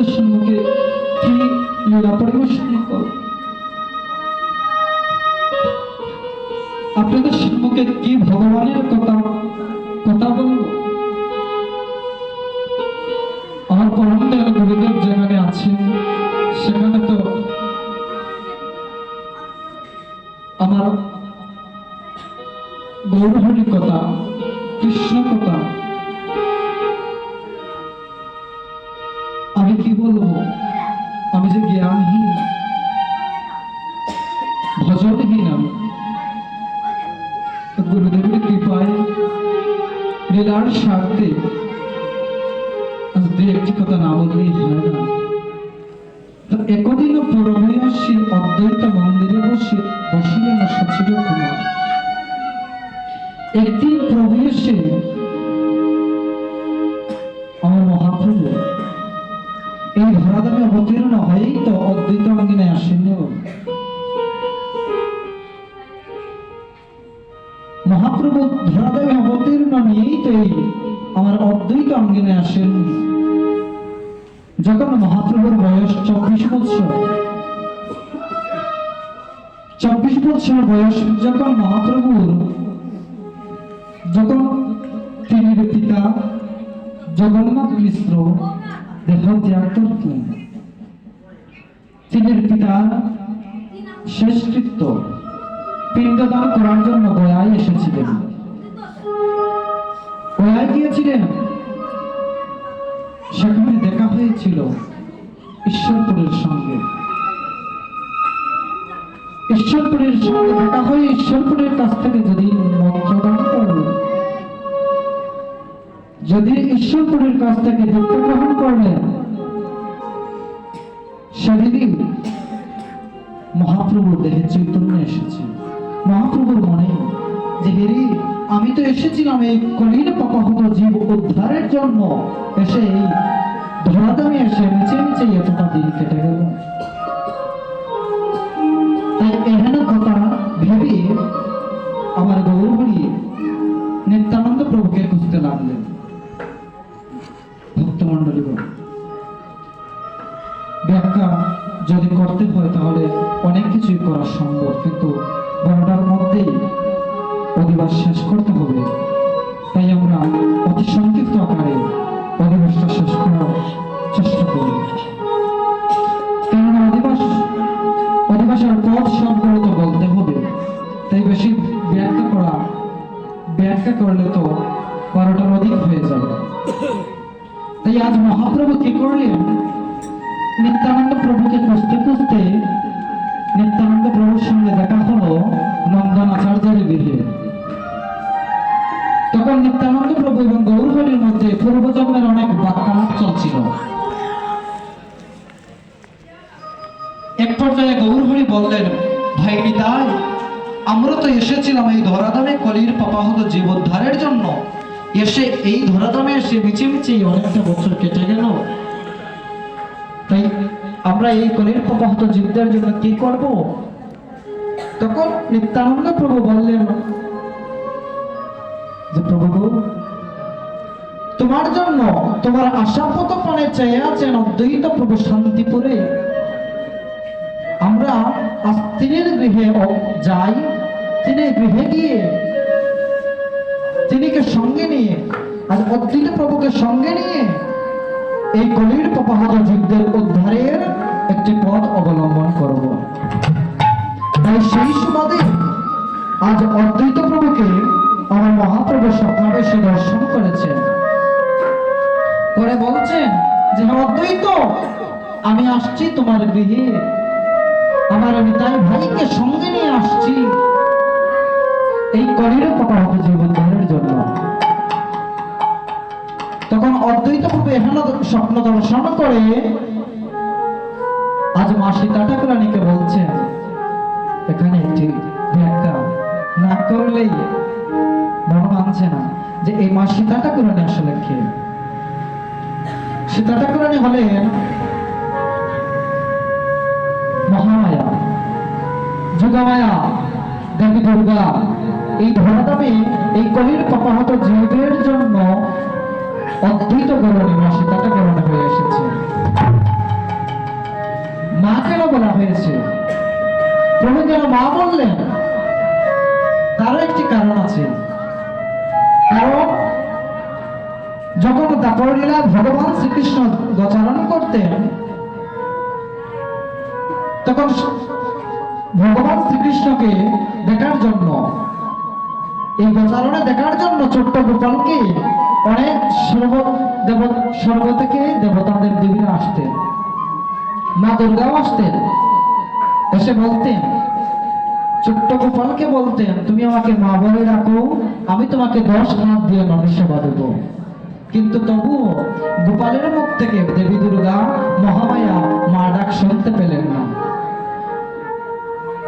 আপনাদের সম্মুখে কি লীলা পরিবেশন করব আপনাদের সম্মুখে কি ভগবানের কথা কথা বলব? আমার পরম দয়াল গুরুদেব যেখানে আছেন, সেখানে তো আমার গৌরহরি আমি কি বলব? আমি যে জ্ঞানহীন, ভজনহীন আমি গুরুদেবের কৃপায় লীলার স্বার্থে দু একটি কথা না বললেই হয় না। একদিন পরময়াসী অদ্বৈত মন্দিরে বসে, বসিলেন সচিব কুমার। একদিন প্রভু এসে হয়েই তো অদ্বৈত অঙ্গিনে আসেন মহাপ্রভু ধরাধামে অবতীর্ণ নিয়েই তো এই আমার অদ্বৈত অঙ্গিনে আসেন। যখন মহাপ্রভুর বয়স চব্বিশ বছর চব্বিশ বছর বয়স যখন মহাপ্রভুর যখন তিনি পিতা জগন্নাথ মিশ্র দেহ ত্যাগ করতেন তিনি পিতার শেষকৃত্য পিণ্ডদান করার জন্য গয়ায় এসেছিলেন। গয়ায় গিয়েছিলেন? সেখানে দেখা হয়েছিল ঈশ্বরপুরের সঙ্গে। ঈশ্বরপুরের সঙ্গে দেখা হয়ে ঈশ্বরপুরের কাছ থেকে যদি মন্ত্রদান করলেন যদি ঈশ্বরপুরের কাছ থেকে দীক্ষা গ্রহণ করলেন, সেদিনই মহাপ্রভুর দেহে চৈতন্য এসেছে। মহাপ্রভুর মনে যে, হেরি, আমি তো এসেছিলাম এই কলিন পাপাহত জীব উদ্ধারের জন্য। এসে এই ধরাধামে এসে নিচে নিচে এতটা দিন কেটে করা সম্ভব। কিন্তু বারোটার মধ্যেই আমরা তো এসেছিলাম এই ধরাধামে কলির পাপাহত জীবোদ্ধারের জন্য। এসে এই ধরাধামে এসে মিছে মিছে অনেকটা বছর কেটে গেল। তাই আমরা এই কলির পাপাহত জীবদের জন্য কি করব? তখন নিত্যানন্দ প্রভু বললেন, যে প্রভু তোমার জন্য তোমার আশাপত প্রাণে চেয়ে আছেন অদ্বৈত প্রভু শান্তিপুরে। আমরা আজ তিনের গৃহে যাই তিনি গৃহে গিয়ে তিনিকে সঙ্গে নিয়ে আজ অদ্বৈত প্রভুকে সঙ্গে নিয়ে এই কলির পপাহত জীবদের উদ্ধারের একটি পথ অবলম্বন করব। তাই সেই সুবাদে আজ অদ্বৈত প্রভুকে আমার মহাপ্রভু স্বপ্নাবেশে দর্শন করেছেন। করে বলছেন যে অদ্বৈত, আমি আসছি তোমার গৃহে। আমার নিতাই ভাইকে সঙ্গে নিয়ে আসছি। এই কলির জীবন ধারণের জন্য। তখন অদ্বৈত এহেন স্বপ্ন দর্শন করে আজ বলছেন, এখানে একটি ব্যাখ্যা না করলেই মন মানছে না যে এই মা সীতা ঠাকুরানী আসলে কে? সীতা ঠাকুরানী হলেন মহামায়া, যুগমায়া, দেবী দুর্গা এই ধরাধামে এই কলির পাপাহত জীবের জন্য অদ্ভুত গরণী মা সীতাটা গরণে হয়ে এসেছে। মা কেন বলা হয়েছে, প্রভু কেন মা বললেন, তারও একটি কারণ আছে। কারণ, যখন দাপর লীলা ভগবান শ্রীকৃষ্ণ গোচারণ করতেন, তখন ভগবান শ্রীকৃষ্ণকে এই গোচারণে দেখার জন্য ছোট্ট গোপালকে অনেক সর্ব দেব সর্ব থেকে দেবতাদের দেবীরা আসতেন। মা দুর্গাও আসতেন। এসে বলতেন, ছোট্ট গোপালকে বলতেন, তুমি আমাকে মা বলে রাখো, আমি তোমাকে দশ হাত দিয়ে সেবা দেবো। কিন্তু তবুও গোপালের মুখ থেকে দেবী দুর্গা, মহামায়া, মা ডাক শুনতে পেলেন না।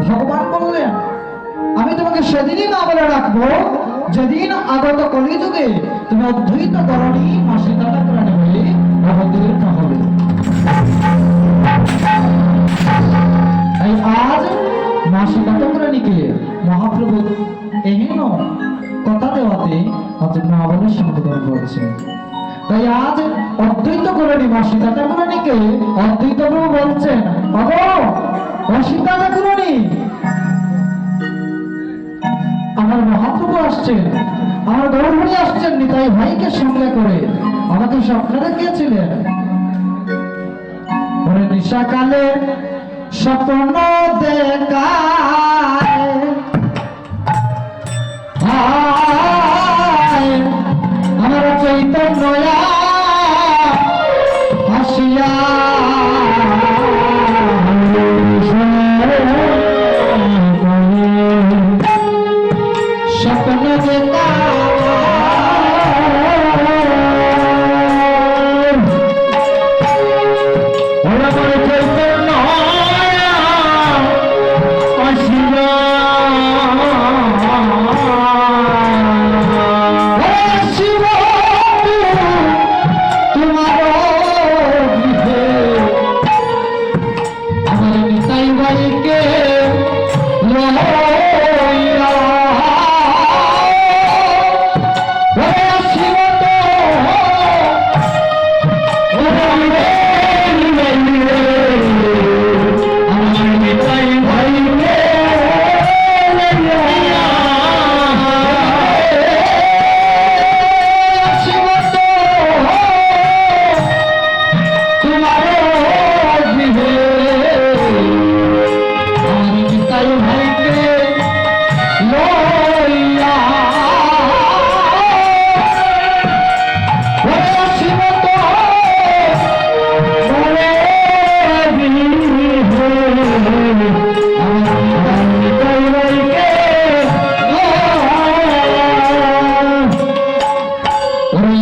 ভগবান সেদিনই মা বলে রাখব, যেদিন আগত কলিযুগে তুমি অদ্বৈত করণী মা সীতাটা প্রাণে হয়ে অবতীর্ণ হবে আজ মা সীতাটা মহাপ্রভু এহেন কথা দেওয়াতে আজ মা বলে সম্বোধন করছে। তাই আজ অদ্বৈত করণী মা সীতা ঠাকুরানীকে অদ্বৈত প্রভু বলছেন, বাবা ও সীতা মহাপ্রভু আসছেন। আমার ভাই আসছেন নিতাই ভাইকে সঙ্গে করে। আমাকে স্বপ্ন গিয়েছিলেন নিশাকালে স্বপ্ন দেখায়।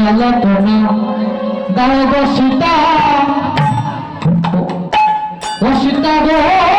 ওরে আলাপনা গাও বসিতা। বসিতা গো।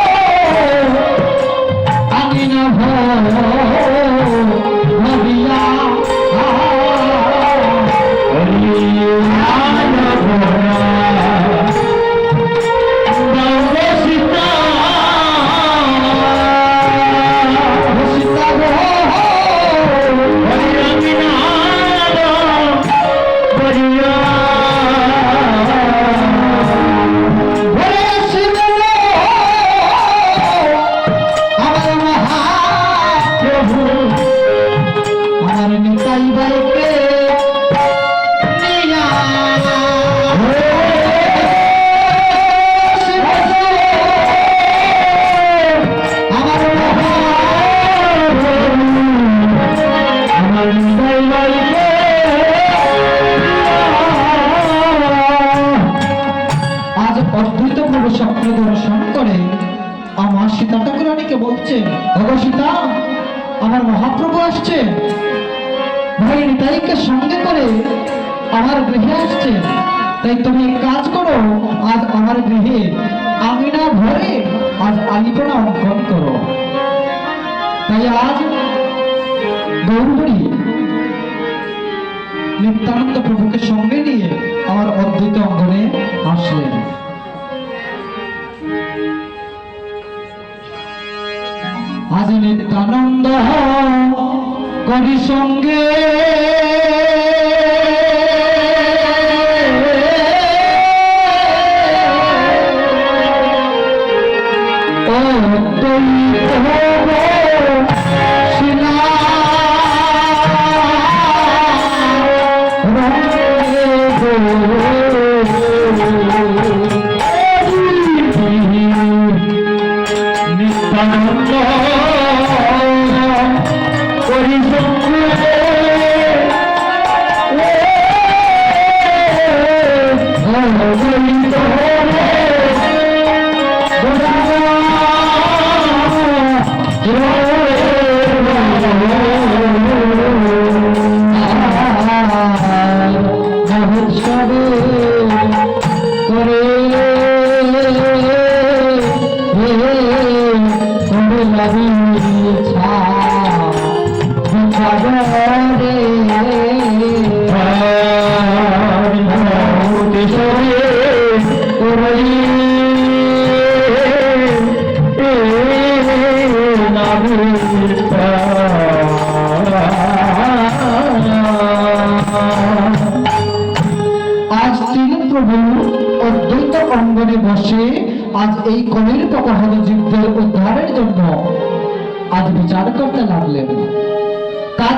আমার গৃহে আসছে। তাই তুমি কাজ করো, আজ আমার গৃহে আমিনা ভরে আজ আলিপনা অঙ্কন করো। তাই আজ গৌরী নিত্যানন্দ প্রভুকে সঙ্গে নিয়ে আমার অদ্বৈত অঙ্গনে আসলেন। আজ নিত্যানন্দ করি সঙ্গে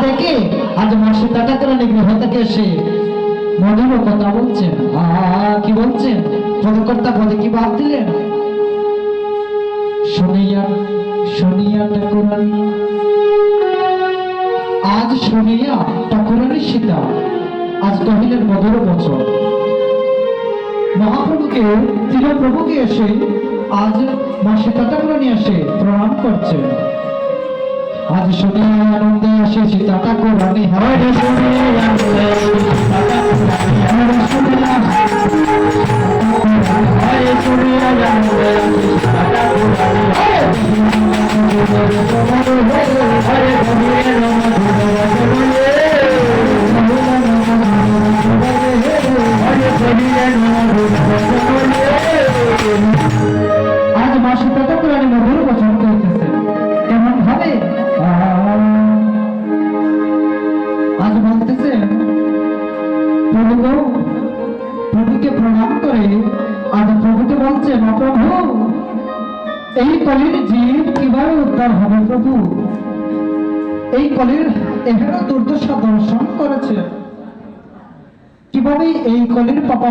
দেখে আজ মা সীতা ঠাকুরানী গৃহ থেকে এসে মধুর কথা বলছেন কি বলছেন? পদকর্তা পদে কি ভাব দিলেন? শুনিয়া শুনিয়া ঠাকুরানী। আজ শুনিয়া ঠাকুরানী সীতা, আজ কহিলেন মধুর বচন। মহাপ্রভুকে প্রভুকে এসে আজ মা সীতা ঠাকুরানী এসে প্রণাম করছে আজ শুনিয়া আনন্দে আসে সীতা ঠাকুরানী হরে শুনিয়া আনন্দে। সীতা উদ্ধার হবে প্রভু। এই কলির এহেন দুর্দশা দর্শন করেছে। কীভাবে এই কলির পাপা